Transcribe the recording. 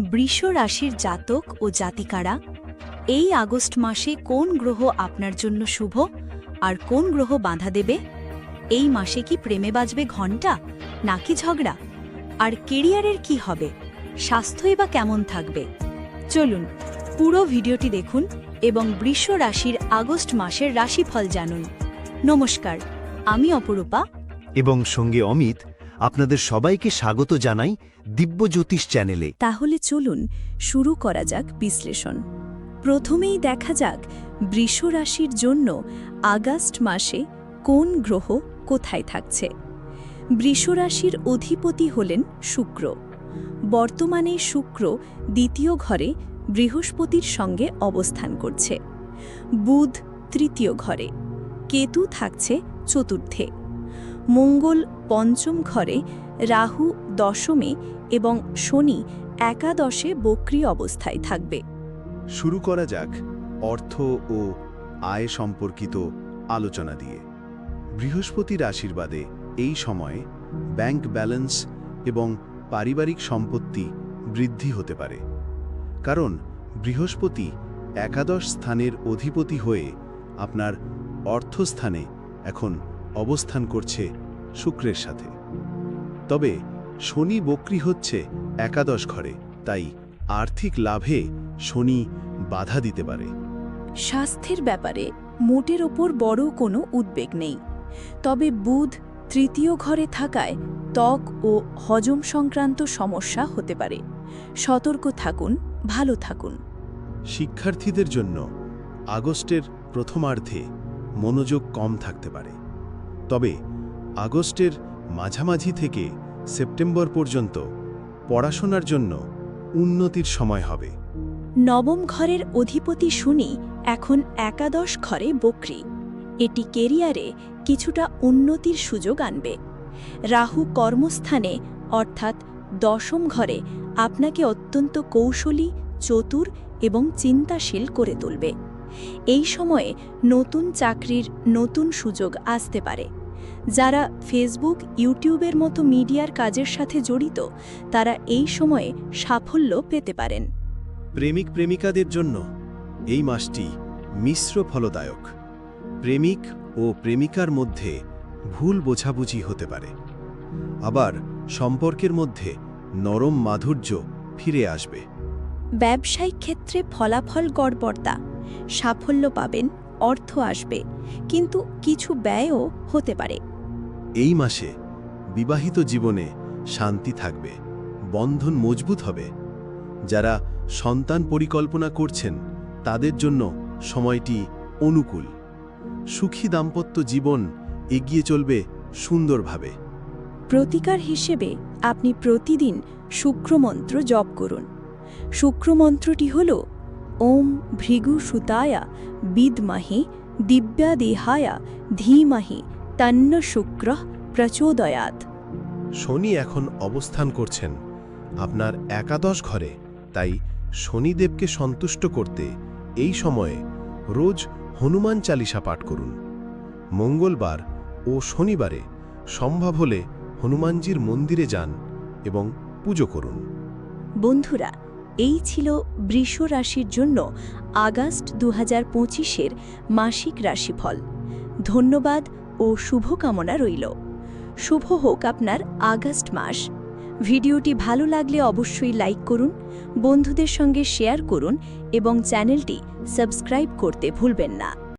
বৃষ রাশির জাতক ও জাতিকারা, এই আগস্ট মাসে কোন গ্রহ আপনার জন্য শুভ আর কোন গ্রহ বাধা দেবে? এই মাসে কি প্রেমে বাজবে ঘণ্টা নাকি ঝগড়া? আর কেরিয়ারের কি হবে? স্বাস্থ্যই বা কেমন থাকবে? চলুন পুরো ভিডিওটি দেখুন এবং বৃষ রাশির আগস্ট মাসের রাশিফল জানুন। নমস্কার, আমি অপরূপা। এবং সঙ্গে অমিত আপনাদের সবাইকে স্বাগত জানাই দিব্য জ্যোতিষ চ্যানেলে। তাহলে চলুন শুরু করা যাক বিশ্লেষণ। প্রথমেই দেখা যাক বৃষ রাশির জন্য আগস্ট মাসে কোন গ্রহ কোথায় থাকছে। বৃষ রাশির অধিপতি হলেন শুক্র। বর্তমানে শুক্র দ্বিতীয় ঘরে বৃহস্পতির সঙ্গে অবস্থান করছে। বুধ তৃতীয় ঘরে। কেতু থাকছে চতুর্থে। মঙ্গল পঞ্চম ঘরে রাহু দশমে এবং শনি একাদশে বক্রি অবস্থায় থাকবে। শুরু করা যাক অর্থ ও আয় সম্পর্কিত আলোচনা দিয়ে। বৃহস্পতির আশীর্বাদে এই সময়ে ব্যাংক ব্যালেন্স এবং পারিবারিক সম্পত্তি বৃদ্ধি হতে পারে। কারণ বৃহস্পতি একাদশ স্থানের অধিপতি হয়ে আপনার অর্থস্থানে এখন অবস্থান করছে শুক্রের সাথে। তবে শনি বক্রি হচ্ছে একাদশ ঘরে তাই আর্থিক লাভে শনি বাধা দিতে পারে। স্বাস্থ্যের ব্যাপারে মোটের ওপর বড় কোনো উদ্বেগ নেই। তবে বুধ তৃতীয় ঘরে থাকায় ত্বক ও হজম সংক্রান্ত সমস্যা হতে পারে। সতর্ক থাকুন ভালো থাকুন। শিক্ষার্থীদের জন্য আগস্টের প্রথমার্ধে মনোযোগ কম থাকতে পারে। তবে আগস্টের মাঝামাঝি থেকে সেপ্টেম্বর পর্যন্ত পড়াশোনার জন্য উন্নতির সময় হবে। নবম ঘরের অধিপতি শুনি এখন একাদশ ঘরে বক্রি। এটি কেরিয়ারে কিছুটা উন্নতির সুযোগ আনবে। রাহু কর্মস্থানে, অর্থাৎ দশম ঘরে, আপনাকে অত্যন্ত কৌশলী, চতুর এবং চিন্তাশীল করে তুলবে। এই সময়ে নতুন চাকরির নতুন সুযোগ আসতে পারে। যারা ফেসবুক ইউটিউবের মতো মিডিয়ার কাজের সাথে জড়িত তারা এই সময়ে সাফল্য পেতে পারেন। প্রেমিক প্রেমিকাদের জন্য এই মাসটি মিশ্র ফলদায়ক। প্রেমিক ও প্রেমিকার মধ্যে ভুল বোঝাবুঝি হতে পারে। আবার সম্পর্কের মধ্যে নরম মাধুর্য ফিরে আসবে। ব্যবসায়িক ক্ষেত্রে ফলাফল গড়বড়তা সাফল্য পাবেন অর্থ আসবে কিন্তু কিছু ব্যয়ও হতে পারে। এই মাসে বিবাহিত জীবনে শান্তি থাকবে বন্ধন মজবুত হবে। যারা সন্তান পরিকল্পনা করছেন তাদের জন্য সময়টি অনুকূল। সুখী দাম্পত্য জীবন এগিয়ে চলবে সুন্দরভাবে। প্রতিকার হিসেবে আপনি প্রতিদিন শুক্রমন্ত্র জপ করুন। শুক্রমন্ত্রটি হল ওম ভৃগু সুতায়া বিদমহি দিব্যাদেহায়া ধীমহি তন্ন শুক্র প্রচোদয়াত শনি এখন অবস্থান করছেন আপনার একাদশ ঘরে তাই শনিদেবকে সন্তুষ্ট করতে এই সময়ে রোজ হনুমান চালিসা পাঠ করুন। মঙ্গলবার ও শনিবারে সম্ভব হলে হনুমানজির মন্দিরে যান এবং পুজো করুন। বন্ধুরা এই ছিল বৃষ রাশির জন্য আগস্ট দু হাজার পঁচিশের মাসিক রাশিফল। ধন্যবাদ ও শুভকামনা রইল। শুভ হোক আপনার আগস্ট মাস। ভিডিওটি ভালো লাগলে অবশ্যই লাইক করুন, বন্ধুদের সঙ্গে শেয়ার করুন এবং চ্যানেলটি সাবস্ক্রাইব করতে ভুলবেন না।